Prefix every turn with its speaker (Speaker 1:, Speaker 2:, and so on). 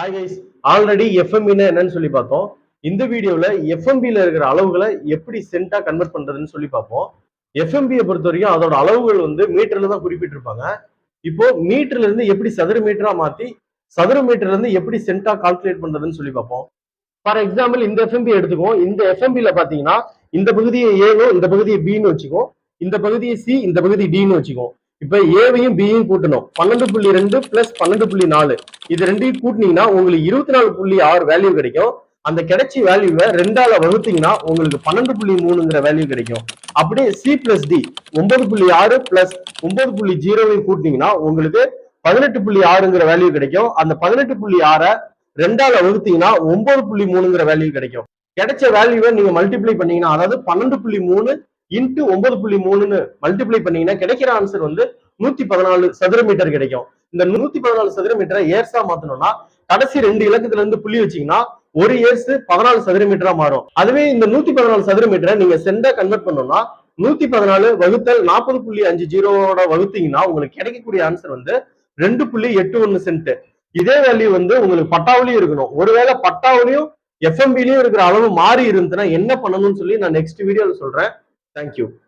Speaker 1: Hi guys already எஃப்எம்பின்னு என்னன்னு சொல்லி பார்த்தோம். இந்த வீடியோவில் எஃப்எம்பில இருக்கிற அளவுகளை எப்படி சென்ட்டாக கன்வெர்ட் பண்றதுன்னு சொல்லி பார்ப்போம். எஃப்எம்பியை பொறுத்த வரைக்கும் அதோட அளவுகள் வந்து மீட்டர்ல தான் குறிப்பிட்டிருப்பாங்க. இப்போ மீட்டர்ல இருந்து எப்படி சதுர மீட்டரா மாற்றி சதுர மீட்டர்லேருந்து எப்படி சென்ட்டாக கால்குலேட் பண்றதுன்னு சொல்லி பார்ப்போம். ஃபார் எக்ஸாம்பிள் இந்த எஃப்எம்பி எடுத்துக்கோ இந்த எஃப்எம்பியில் பார்த்தீங்கன்னா இந்த பகுதியை ஏனோ இந்த பகுதியை பின்னு வச்சுக்கோ இந்த பகுதியை சி இந்த பகுதி டின்னு வச்சுக்கோ இப்ப ஏவையும் பியும் கூட்டணும். பன்னெண்டு புள்ளி ரெண்டு பிளஸ் பன்னெண்டு புள்ளி நாலு. இது ரெண்டையும் கூட்டினீங்கன்னா உங்களுக்கு இருபத்தி நாலு புள்ளி ஆறு வேல்யூ கிடைக்கும். அந்த கிடைச்ச வேல்யூவை ரெண்டால வகுத்தீங்கன்னா உங்களுக்கு பன்னெண்டு புள்ளி மூணுங்கிற வேல்யூ கிடைக்கும். அப்படியே சி பிளஸ் டி ஒன்பது புள்ளி ஆறு பிளஸ் ஒன்பது புள்ளி ஜீரோவையும் கூட்டினீங்கன்னா உங்களுக்கு பதினெட்டு புள்ளி ஆறுங்கிற வேல்யூ கிடைக்கும். அந்த பதினெட்டு புள்ளி ஆறை ரெண்டால வகுத்தீங்கன்னா ஒன்பது புள்ளி மூணுங்கிற வேல்யூ கிடைக்கும். கிடைச்ச வேல்யூவை நீங்க மல்டிப்ளை பண்ணீங்கன்னா அதாவது பன்னெண்டு புள்ளி மூணு இன்ட்டு ஒன்பது புள்ளி மூணுன்னு மல்டிப்ளை பண்ணீங்கன்னா கிடைக்கிற ஆன்சர் வந்து நூத்தி பதினாலு சதுர மீட்டர் கிடைக்கும். இந்த நூத்தி பதினாலு சதுர மீட்டரை ஏர்ஸா மாத்தணும்னா கடைசி ரெண்டு இலக்கத்துல இருந்து புள்ளி வச்சீங்கன்னா ஒரு இயர்ஸ் பதினாலு சதுர மீட்டரா மாறும். அதுவே இந்த நூத்தி பதினாலு சதுர மீட்டரை நீங்க சென்டா கன்வெர்ட் பண்ணோம்னா நூத்தி பதினாலு வகுத்தல் நாற்பது புள்ளி அஞ்சு ஜீரோவோட வகுத்தீங்கன்னா உங்களுக்கு கிடைக்கக்கூடிய ஆன்சர் வந்து ரெண்டு புள்ளி எட்டு ஒன்னு சென்ட் இதே வேல்யூ வந்து உங்களுக்கு பட்டாவிலையும் இருக்கணும். ஒருவேளை பட்டாவிலையும் எஃப்எம்பிலையும் இருக்கிற அளவு மாறி இருந்துச்சுன்னா என்ன பண்ணணும்னு சொல்லி நான் நெக்ஸ்ட் வீடியோல சொல்றேன். Thank you.